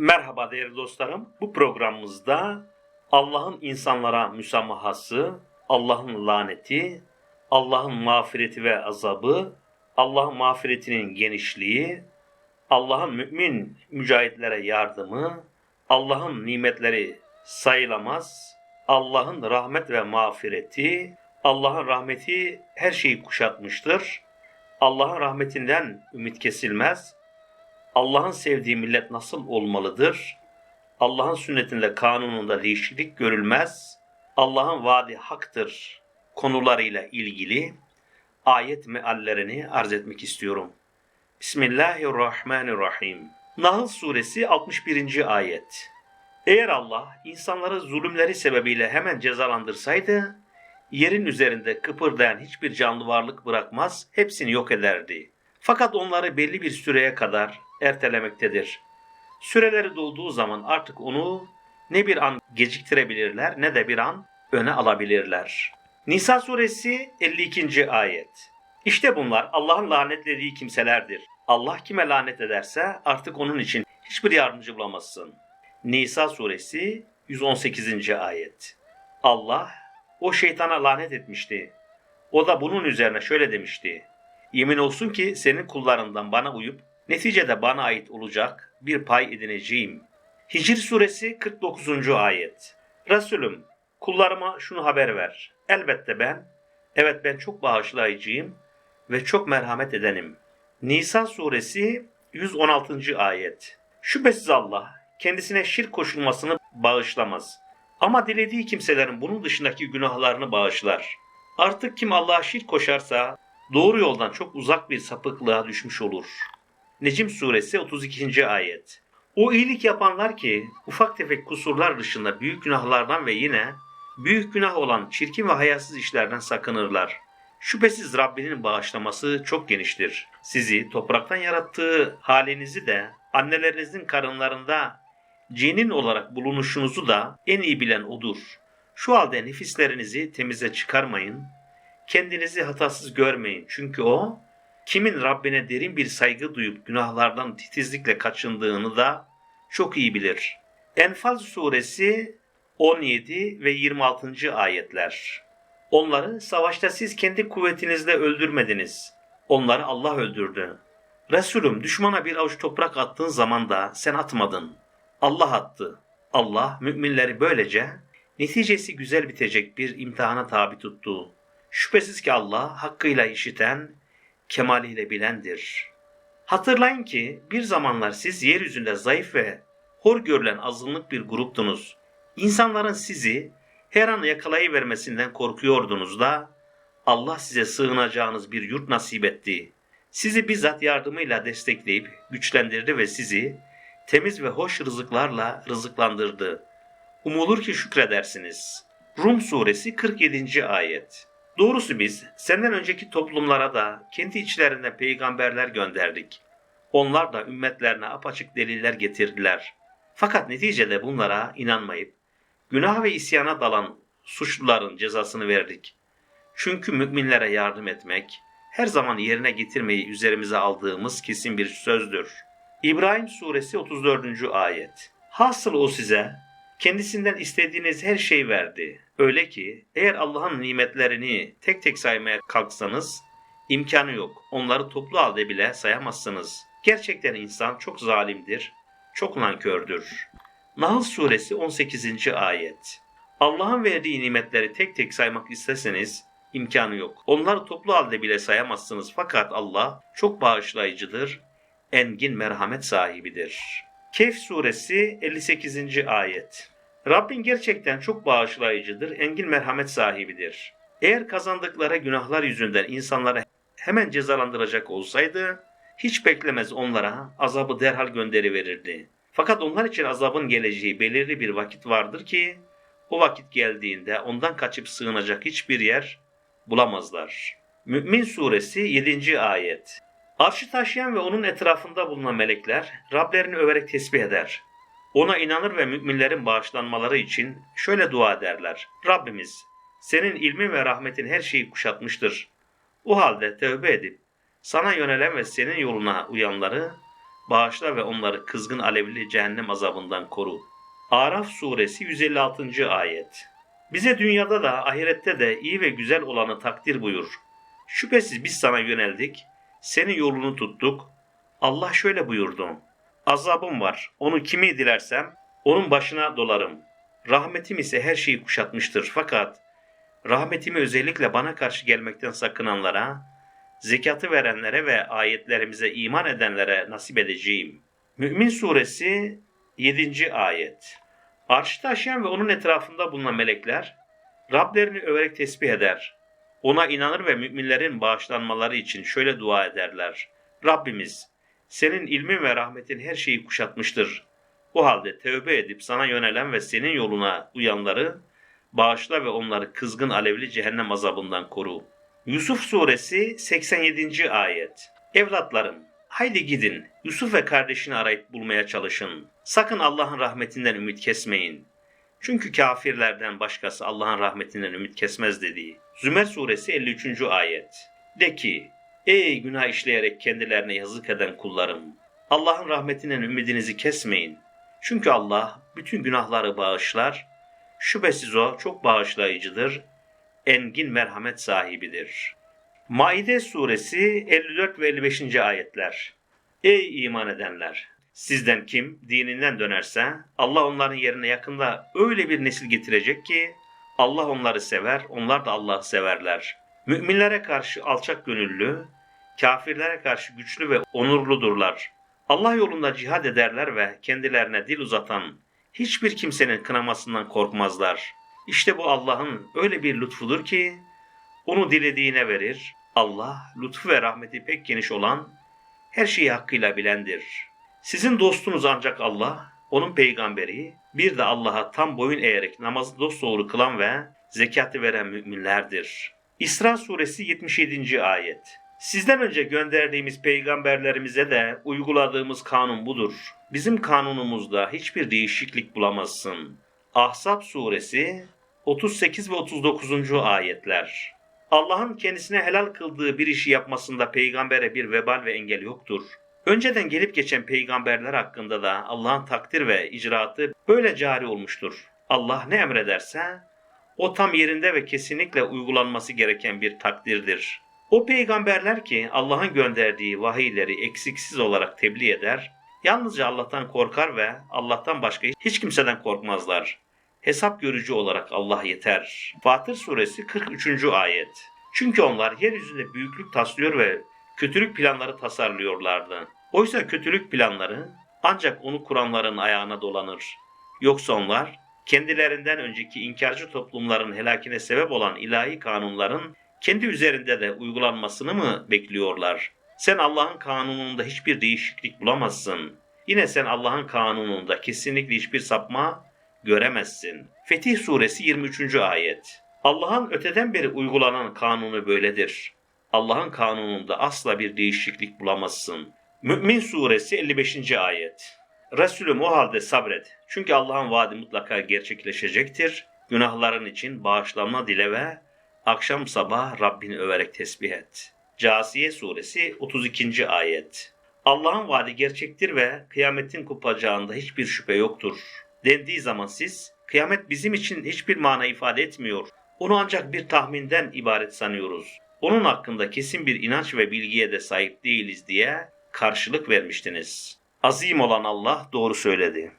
Merhaba değerli dostlarım. Bu programımızda Allah'ın insanlara müsamahası, Allah'ın laneti, Allah'ın mağfireti ve azabı, Allah'ın mağfiretinin genişliği, Allah'ın mümin mücahitlere yardımı, Allah'ın nimetleri sayılamaz, Allah'ın rahmet ve mağfireti, Allah'ın rahmeti her şeyi kuşatmıştır. Allah'ın rahmetinden ümit kesilmez. Allah'ın sevdiği millet nasıl olmalıdır? Allah'ın sünnetinde, kanununda değişiklik görülmez. Allah'ın vaadi haktır konularıyla ilgili ayet meallerini arz etmek istiyorum. Bismillahirrahmanirrahim. Nahl suresi 61. ayet. Eğer Allah insanları zulümleri sebebiyle hemen cezalandırsaydı, yerin üzerinde kıpırdayan hiçbir canlı varlık bırakmaz, hepsini yok ederdi. Fakat onları belli bir süreye kadar ertelemektedir. Süreleri dolduğu zaman artık onu ne bir an geciktirebilirler ne de bir an öne alabilirler. Nisa suresi 52. ayet. İşte bunlar Allah'ın lanetlediği kimselerdir. Allah kime lanet ederse artık onun için hiçbir yardımcı bulamazsın. Nisa suresi 118. ayet. Allah o şeytana lanet etmişti. O da bunun üzerine şöyle demişti. Yemin olsun ki senin kullarından bana uyup neticede bana ait olacak bir pay edineceğim. Hicr suresi 49. ayet. Resulüm kullarıma şunu haber ver. Elbette ben, evet ben çok bağışlayıcıyım ve çok merhamet edenim. Nisa suresi 116. ayet. Şüphesiz Allah kendisine şirk koşulmasını bağışlamaz. Ama dilediği kimselerin bunun dışındaki günahlarını bağışlar. Artık kim Allah'a şirk koşarsa doğru yoldan çok uzak bir sapıklığa düşmüş olur. Necim suresi 32. ayet. O iyilik yapanlar ki ufak tefek kusurlar dışında büyük günahlardan ve yine büyük günah olan çirkin ve hayasız işlerden sakınırlar. Şüphesiz Rabbinin bağışlaması çok geniştir. Sizi topraktan yarattığı halinizi de annelerinizin karınlarında cenin olarak bulunuşunuzu da en iyi bilen odur. Şu halde nefislerinizi temize çıkarmayın, kendinizi hatasız görmeyin. Çünkü o, kimin Rabbine derin bir saygı duyup günahlardan titizlikle kaçındığını da çok iyi bilir. Enfal suresi 17 ve 26. ayetler. Onları savaşta siz kendi kuvvetinizle öldürmediniz. Onları Allah öldürdü. Resulüm düşmana bir avuç toprak attığın zaman da sen atmadın. Allah attı. Allah müminleri böylece neticesi güzel bitecek bir imtihana tabi tuttu. Şüphesiz ki Allah hakkıyla işiten, kemaliyle bilendir. Hatırlayın ki bir zamanlar siz yeryüzünde zayıf ve hor görülen azınlık bir gruptunuz. İnsanların sizi her an yakalayıvermesinden korkuyordunuz da Allah size sığınacağınız bir yurt nasip etti. Sizi bizzat yardımıyla destekleyip güçlendirdi ve sizi temiz ve hoş rızıklarla rızıklandırdı. Umulur ki şükredersiniz. Rum suresi 47. ayet. Doğrusu biz senden önceki toplumlara da kendi içlerinden peygamberler gönderdik. Onlar da ümmetlerine apaçık deliller getirdiler. Fakat neticede bunlara inanmayıp günah ve isyana dalan suçluların cezasını verdik. Çünkü müminlere yardım etmek her zaman yerine getirmeyi üzerimize aldığımız kesin bir sözdür. İbrahim suresi 34. ayet. Hasıl o size kendisinden istediğiniz her şeyi verdi. Öyle ki eğer Allah'ın nimetlerini tek tek saymaya kalksanız imkanı yok. Onları toplu halde bile sayamazsınız. Gerçekten insan çok zalimdir, çok nankördür. Nahl suresi 18. ayet. Allah'ın verdiği nimetleri tek tek saymak isteseniz imkanı yok. Onları toplu halde bile sayamazsınız fakat Allah çok bağışlayıcıdır, engin merhamet sahibidir. Kehf suresi 58. ayet. Rabbin gerçekten çok bağışlayıcıdır, engin merhamet sahibidir. Eğer kazandıkları günahlar yüzünden insanları hemen cezalandıracak olsaydı, hiç beklemez onlara azabı derhal gönderiverirdi. Fakat onlar için azabın geleceği belirli bir vakit vardır ki, o vakit geldiğinde ondan kaçıp sığınacak hiçbir yer bulamazlar. Mü'min suresi 7. ayet. Arşı taşıyan ve onun etrafında bulunan melekler Rablerini överek tesbih eder. Ona inanır ve müminlerin bağışlanmaları için şöyle dua ederler. Rabbimiz, senin ilmin ve rahmetin her şeyi kuşatmıştır. O halde tövbe edip sana yönelen ve senin yoluna uyanları bağışla ve onları kızgın alevli cehennem azabından koru. Araf suresi 156. ayet. Bize dünyada da ahirette de iyi ve güzel olanı takdir buyur. Şüphesiz biz sana yöneldik, senin yolunu tuttuk. Allah şöyle buyurdu. Azabım var, onu kimi dilersem onun başına dolarım. Rahmetim ise her şeyi kuşatmıştır fakat rahmetimi özellikle bana karşı gelmekten sakınanlara, zekatı verenlere ve ayetlerimize iman edenlere nasip edeceğim. Mü'min suresi 7. ayet. Arşı taşıyan ve onun etrafında bulunan melekler Rablerini överek tesbih eder. Ona inanır ve müminlerin bağışlanmaları için şöyle dua ederler. Rabbimiz, senin ilmin ve rahmetin her şeyi kuşatmıştır. Bu halde tövbe edip sana yönelen ve senin yoluna uyanları bağışla ve onları kızgın alevli cehennem azabından koru. Yusuf suresi 87. ayet. Evlatlarım, haydi gidin. Yusuf ve kardeşini arayıp bulmaya çalışın. Sakın Allah'ın rahmetinden ümit kesmeyin. Çünkü kafirlerden başkası Allah'ın rahmetinden ümit kesmez dediği. Zümer suresi 53. ayet. De ki, ey günah işleyerek kendilerine yazık eden kullarım, Allah'ın rahmetinden ümidinizi kesmeyin. Çünkü Allah bütün günahları bağışlar, şüphesiz o çok bağışlayıcıdır, engin merhamet sahibidir. Maide suresi 54 ve 55. ayetler. Ey iman edenler! Sizden kim dininden dönerse Allah onların yerine yakında öyle bir nesil getirecek ki Allah onları sever, onlar da Allah'ı severler. Müminlere karşı alçak gönüllü, kafirlere karşı güçlü ve onurludurlar. Allah yolunda cihad ederler ve kendilerine dil uzatan hiçbir kimsenin kınamasından korkmazlar. İşte bu Allah'ın öyle bir lütfudur ki onu dilediğine verir. Allah lütfu ve rahmeti pek geniş olan her şeyi hakkıyla bilendir. Sizin dostunuz ancak Allah, onun peygamberi, bir de Allah'a tam boyun eğerek namazı dosdoğru kılan ve zekatı veren müminlerdir. İsra suresi 77. ayet. Sizden önce gönderdiğimiz peygamberlerimize de uyguladığımız kanun budur. Bizim kanunumuzda hiçbir değişiklik bulamazsın. Ahzab suresi 38 ve 39. ayetler. Allah'ın kendisine helal kıldığı bir işi yapmasında peygambere bir vebal ve engel yoktur. Önceden gelip geçen peygamberler hakkında da Allah'ın takdir ve icraatı böyle cari olmuştur. Allah ne emrederse o tam yerinde ve kesinlikle uygulanması gereken bir takdirdir. O peygamberler ki Allah'ın gönderdiği vahiyleri eksiksiz olarak tebliğ eder, yalnızca Allah'tan korkar ve Allah'tan başka hiç kimseden korkmazlar. Hesap görücü olarak Allah yeter. Fatır suresi 43. ayet. Çünkü onlar yeryüzünde büyüklük taslıyor ve kötülük planları tasarlıyorlardı. Oysa kötülük planları ancak onu kuranların ayağına dolanır. Yoksa onlar kendilerinden önceki inkarcı toplumların helakine sebep olan ilahi kanunların kendi üzerinde de uygulanmasını mı bekliyorlar? Sen Allah'ın kanununda hiçbir değişiklik bulamazsın. Yine sen Allah'ın kanununda kesinlikle hiçbir sapma göremezsin. Fetih suresi 23. ayet. Allah'ın öteden beri uygulanan kanunu böyledir. Allah'ın kanununda asla bir değişiklik bulamazsın. Mü'min suresi 55. ayet. Resulüm o halde sabret. Çünkü Allah'ın vaadi mutlaka gerçekleşecektir. Günahların için bağışlanma dile ve akşam sabah Rabbini överek tesbih et. Casiye suresi 32. ayet. Allah'ın vaadi gerçektir ve kıyametin kopacağında hiçbir şüphe yoktur. Dendiği zaman siz, kıyamet bizim için hiçbir mana ifade etmiyor. Onu ancak bir tahminden ibaret sanıyoruz. Onun hakkında kesin bir inanç ve bilgiye de sahip değiliz diye karşılık vermiştiniz. Azim olan Allah doğru söyledi.